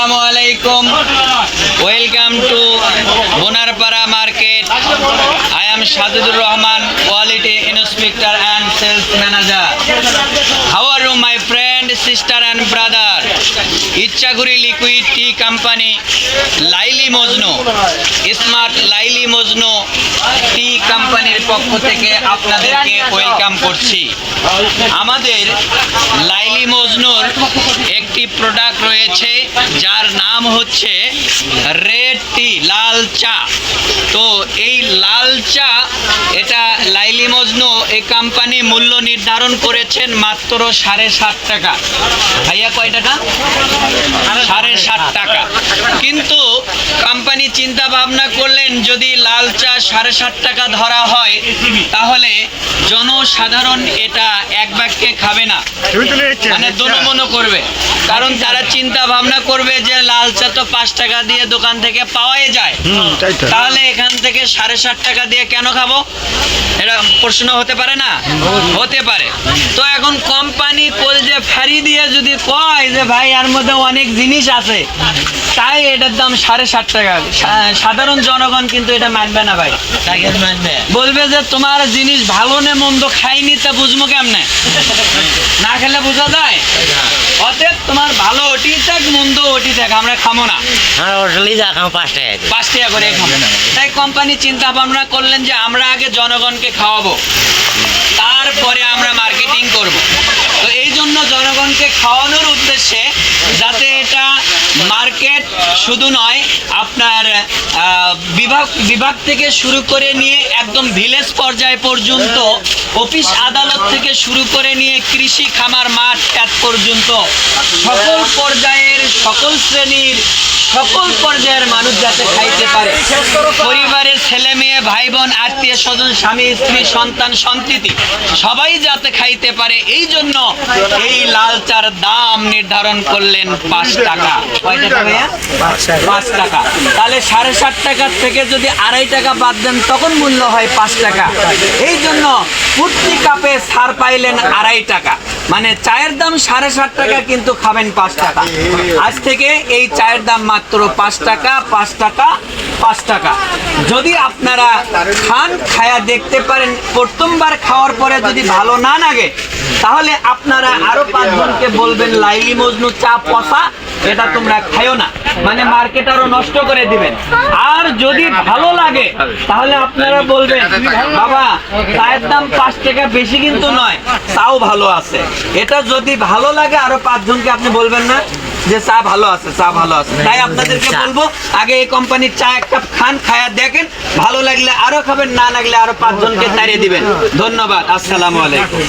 আসসালামু আলাইকুম। Welcome to Bonarpara market I am Sajidur Rahman quality inspector and sales manager how are you my friend sister and brother Ichhaguri liquid tea company Laili Majnu, smart Laili Majnu tea কোম্পানির পক্ষ থেকে আপনাদেরকে welcome করছি। আমাদের লাইলি মজনুর একটি product রয়েছে, যার নাম হচ্ছে রেড টি লাল চা। তো এই লাল চা, এটা লাইলি মজনু এই কোম্পানি মূল্য নির্ধারণ করেছেন মাত্র সাড়ে সাত টাকা। ভাইয়া কয় টাকা? সাড়ে সাত টাকা। কিন্তু কোম্পানি চিন্তা ভাবনা করলেন, যদি লাল চা সাড়ে সাত টাকা ধরা হয় তাহলে জনসাধারণ এটা এক বাক্যে খাবে না। মানে দনমনো করবে। কারণ তারা চিন্তা ভাবনা করবে যে লাল চা তো পাঁচ টাকা দিয়ে দোকান থেকে পাওয়াই যায়। তাহলে এখান থেকে সাড়ে সাত টাকা দিয়ে কেন খাব? এটা প্রশ্ন হতে পারে না? হতে পারে। তো এখন কোম্পানি কলজে ফাড়ি দিয়ে যদি কয় যে ভাই এর মধ্যে অনেক জিনিস আছে তাই এটার দাম সাড়ে সাত টাকা। সাধারণ জনগণ কিন্তু এটা মানবে না ভাই। বলবে যে তোমার জিনিস ভালো নে মন্দ খাইনি তা বুঝব কেমনে? না খেলে বোঝা যায়? অতএব তোমার ভালো ওটি থাক মন্দ ওটি থাক আমরা খামো না। আমার হোটেলেই যা খাও পাঁচ টাকা পাঁচ টাকা করে খাব তাই কোম্পানি চিন্তা ভাবনা করলেন যে আমরা আগে জনগণকে খাওয়াবো। তারপরে আমরা মার্কেটিং করব। তো এই জন্য জনগণকে খাওয়ানোর উদ্দেশ্যে যাতে মার্কেট শুধু নয়, আপনার বিভাগ বিভাগ থেকে শুরু করে নিয়ে একদম ভিলেজ পর্যায় পর্যন্ত, অফিস আদালত থেকে শুরু করে নিয়ে কৃষি খামার মাঠ এক পর্যন্ত, সকল পর্যায়ের, সকল শ্রেণির, সকল পর্যায়ের মানুষ যাতে খাইতে পারে। পরিবারের ভাই বোন আত্মীয় স্বজন স্বামী স্ত্রী সন্তান সন্ততি সবাই যাতে খাইতে পারে এই জন্য এই লাল চার দাম নির্ধারণ করলেন পাঁচ টাকা। কয় টাকা পাঁচ টাকা। তাহলে সাড়ে সাত টাকার থেকে যদি আড়াই টাকা বাদ দেন তখন মূল্য হয় পাঁচ টাকা। এই জন্য প্রতি কাপে ছাড় পাইলেন আড়াই টাকা। মানে চায়ের দাম সাড়ে সাত টাকা কিন্তু খাবেন পাঁচ টাকা। আজ থেকে এই চায়ের দাম মাত্র পাঁচ টাকা পাঁচ টাকা পাঁচ টাকা। যদি আপনারা খান, খায়া দেখতে পারেন, প্রথমবার খাওয়ার পরে যদি ভালো না লাগে, তাহলে আপনারা আরও পাঁচজনকে বলবেন, লাইলি মজনু চা পচা এটা তোমরা খাইও না। মানে মার্কেট আরও নষ্ট করে দিবেন। আর যদি ভালো লাগে, তাহলে আপনারা বলবেন, বাবা, চায়ের দাম পাঁচ টাকা বেশি কিন্তু নয়, তাও ভালো আছে। এটা যদি ভালো লাগে, আরও পাঁচজনকে আপনি বলবেন না যে চা ভালো আছে চা ভালো আছে। তাই আপনাদেরকে বলব আগে এই কোম্পানির চা এক কাপ খান খায়া দেখেন ভালো লাগলে আরও খাবেন না লাগলে আরও পাঁচজনকে তাড়িয়ে দিবেন। ধন্যবাদ আসসালাম আলাইকুম।